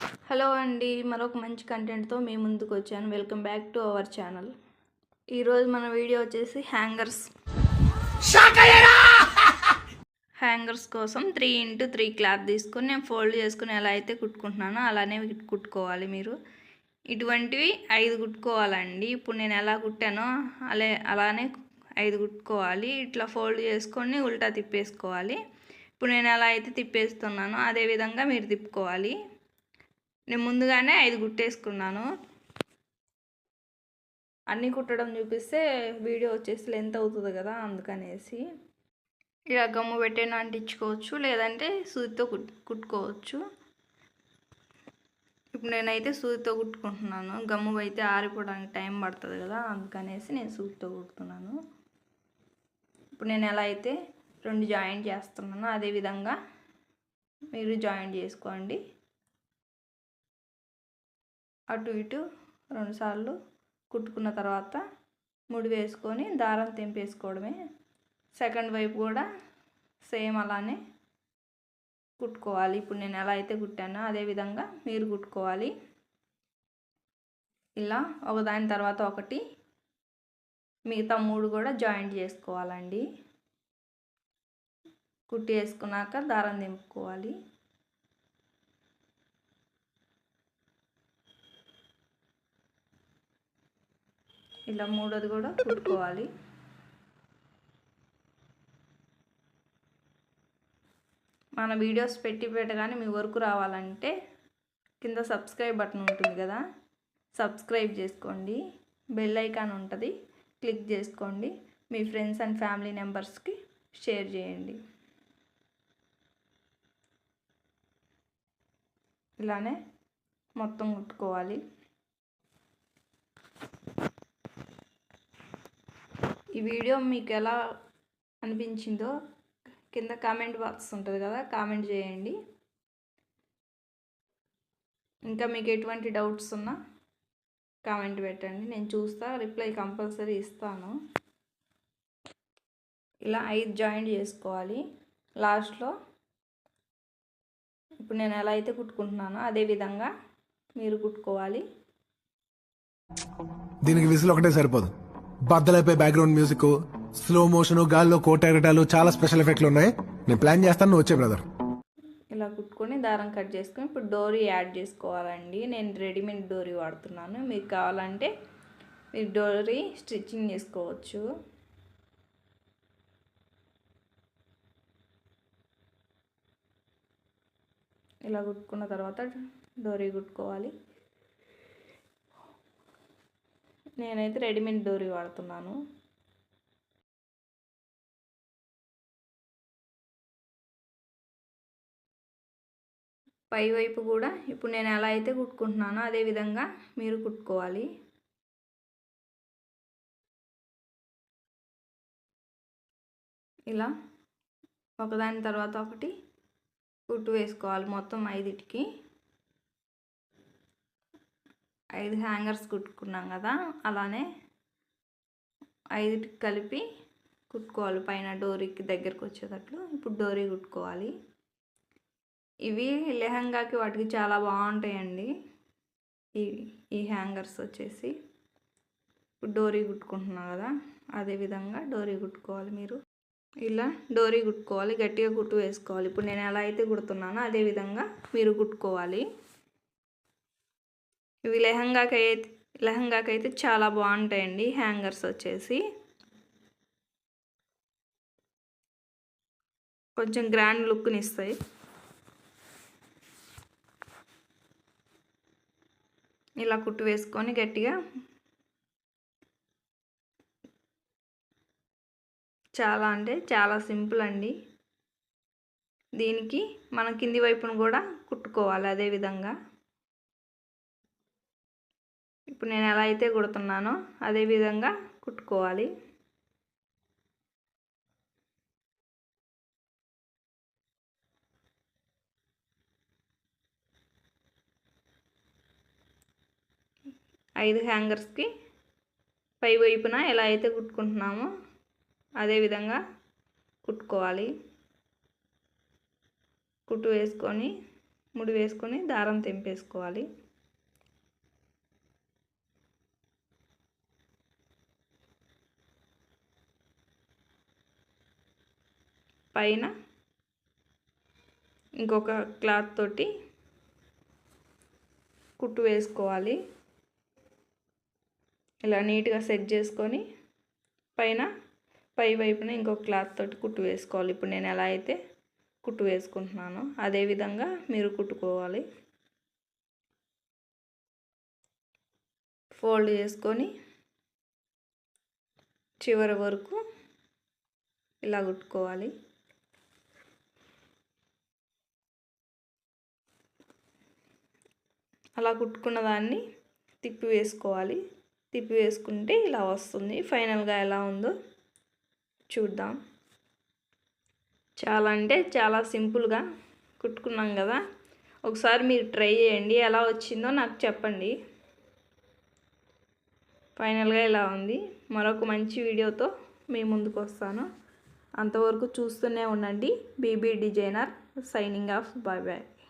Hello అండి మరొక మంచి కంటెంట్తో మీ ముందుకు వచ్చాను. Welcome back to our channel ఈరోజు మన వీడియో వచ్చేసి హ్యాంగర్స్ హ్యాంగర్స్ కోసం త్రీ ఇంటూ త్రీ క్లాత్ తీసుకొని నేను ఫోల్డ్ చేసుకుని ఎలా అయితే కుట్టుకుంటున్నానో అలానే కుట్టుకోవాలి మీరు. ఇటువంటివి ఐదు కుట్టుకోవాలండి. ఇప్పుడు నేను ఎలా కుట్టానో అలా అలానే ఐదు కుట్టుకోవాలి. ఇట్లా ఫోల్డ్ చేసుకొని ఉల్టా తిప్పేసుకోవాలి. ఇప్పుడు నేను ఎలా అయితే తిప్పేస్తున్నానో అదే విధంగా మీరు తిప్పుకోవాలి. నేను ముందుగానే ఐదు కుట్టేసుకున్నాను అన్నీ కుట్టడం చూపిస్తే వీడియో వచ్చేసి లెంత్ అవుతుంది కదా అందుకనేసి. ఇలా గమ్ము పెట్టేనా అంటించుకోవచ్చు లేదంటే సూదితో కుట్ కుట్టుకోవచ్చు. ఇప్పుడు నేనైతే సూదితో కుట్టుకుంటున్నాను. గమ్ము అయితే ఆరిపోవడానికి టైం పడుతుంది కదా అందుకనేసి నేను సూదితో కుడుతున్నాను. ఇప్పుడు నేను ఎలా అయితే రెండు జాయింట్ చేస్తున్నానో అదేవిధంగా మీరు జాయింట్ చేసుకోండి. అటు ఇటు రెండుసార్లు కుట్టుకున్న తర్వాత ముడి వేసుకొని దారం తెంపేసుకోవడమే. సెకండ్ వైపు కూడా సేమ్ అలానే కుట్టుకోవాలి. ఇప్పుడు నేను ఎలా అయితే కుట్టానో అదేవిధంగా మీరు కుట్టుకోవాలి. ఇలా ఒకదాని తర్వాత ఒకటి మిగతా మూడు కూడా జాయింట్ చేసుకోవాలండి. కుట్టి వేసుకున్నాక దారం దింపుకోవాలి ఇలా మూడోది కూడా కుట్టుకోవాలి. మన వీడియోస్ పెట్టి పెట్టగానే మీ వరకు రావాలంటే కింద సబ్స్క్రైబ్ బటన్ ఉంటుంది కదా సబ్స్క్రైబ్ చేసుకోండి. బెల్ ఐకాన్ ఉంటుంది క్లిక్ చేసుకోండి. మీ ఫ్రెండ్స్ అండ్ ఫ్యామిలీ మెంబర్స్కి షేర్ చేయండి. ఇలానే మొత్తం కుట్టుకోవాలి. ఈ వీడియో మీకు ఎలా అనిపించిందో కింద కామెంట్ బాక్స్ ఉంటుంది కదా కామెంట్ చేయండి. ఇంకా మీకు ఎటువంటి డౌట్స్ ఉన్నా కామెంట్ పెట్టండి. నేను చూస్తా రిప్లై కంపల్సరీ ఇస్తాను. ఇలా ఐదు జాయింట్ చేసుకోవాలి. లాస్ట్లో ఇప్పుడు నేను ఎలా అయితే కుట్టుకుంటున్నానో అదే విధంగా మీరు కుట్టుకోవాలి. దీనికి విసులు ఒకటే సరిపోదు. బద్దలైపోయి బ్యాక్గ్రౌండ్ మ్యూజిక్ స్లో మోషన్ గాల్లో కోటెగటాలు చాలా స్పెషల్ ఎఫెక్ట్లు ఉన్నాయి. నేను ప్లాన్ చేస్తాను నువ్వు వచ్చే బ్రదర్ ఇలా కుట్టుకొని దారం కట్ చేసుకొని ఇప్పుడు డోరీ యాడ్ చేసుకోవాలండి. నేను రెడీమేడ్ డోరీ వాడుతున్నాను. మీకు కావాలంటే మీరు డోరీ స్టిచ్చింగ్ చేసుకోవచ్చు. ఇలా కుట్టుకున్న తర్వాత డోరీ కుట్టుకోవాలి. నేనైతే రెడీమేడ్ డోరీ వాడుతున్నాను. పై వైపు కూడా ఇప్పుడు నేను ఎలా అయితే కుట్టుకుంటున్నానో అదే విధంగా మీరు కుట్టుకోవాలి. ఇలా ఒకదాని తర్వాత ఒకటి కుట్టు వేసుకోవాలి మొత్తం ఐదుటికి. ఐదు హ్యాంగర్స్ కుట్టుకున్నాం కదా అలానే ఐదుటికి కలిపి కుట్టుకోవాలి. పైన డోరీకి దగ్గరకు వచ్చేటట్లు ఇప్పుడు డోరీ కుట్టుకోవాలి. ఇవి లెహంగాకి వాటికి చాలా బాగుంటాయండి. ఈ ఈ హ్యాంగర్స్ వచ్చేసి ఇప్పుడు డోరీ కుట్టుకుంటున్నాం కదా అదేవిధంగా డోరీ కుట్టుకోవాలి మీరు. ఇలా డోరీ కుట్టుకోవాలి గట్టిగా కుట్టు వేసుకోవాలి. ఇప్పుడు నేను ఎలా అయితే కుడుతున్నానో అదే విధంగా మీరు కుట్టుకోవాలి. ఇవి లెహంగాకి అయితే లెహంగాకి అయితే చాలా బాగుంటాయండి హ్యాంగర్స్ వచ్చేసి. కొంచెం గ్రాండ్ లుక్ని ఇస్తాయి. ఇలా కుట్టు వేసుకొని గట్టిగా చాలా అంటే చాలా సింపుల్ అండి. దీనికి మన కింది వైపును కూడా కుట్టుకోవాలి అదే విధంగా. ఇప్పుడు నేను ఎలా అయితే కుడుతున్నానో అదే విధంగా కుట్టుకోవాలి. ఐదు హ్యాంగర్స్కి పై వైపున ఎలా అయితే కుట్టుకుంటున్నామో అదే విధంగా కుట్టుకోవాలి. కుట్టు వేసుకొని ముడి వేసుకొని దారం తెంపేసుకోవాలి. పైన ఇంకొక క్లాత్ తోటి కుట్టు వేసుకోవాలి. ఇలా నీట్గా సెట్ చేసుకొని పైన పై వైపున ఇంకొక క్లాత్ తోటి కుట్టు వేసుకోవాలి. ఇప్పుడు నేను ఎలా అయితే కుట్టు వేసుకుంటున్నానో అదే విధంగా మీరు కుట్టుకోవాలి. ఫోల్డ్ చేసుకొని చివరి వరకు ఇలా కుట్టుకోవాలి. అలా కుట్టుకున్న దాన్ని తిప్పి వేసుకోవాలి. తిప్పి వేసుకుంటే ఇలా వస్తుంది. ఫైనల్గా ఎలా ఉందో చూద్దాం. చాలా అంటే చాలా సింపుల్గా కుట్టుకున్నాం కదా. ఒకసారి మీరు ట్రై చేయండి. ఎలా వచ్చిందో నాకు చెప్పండి. ఫైనల్గా ఇలా ఉంది. మరొక మంచి వీడియోతో మీ ముందుకు వస్తాను. అంతవరకు చూస్తూనే ఉండండి. BB designer signing off. Bye bye.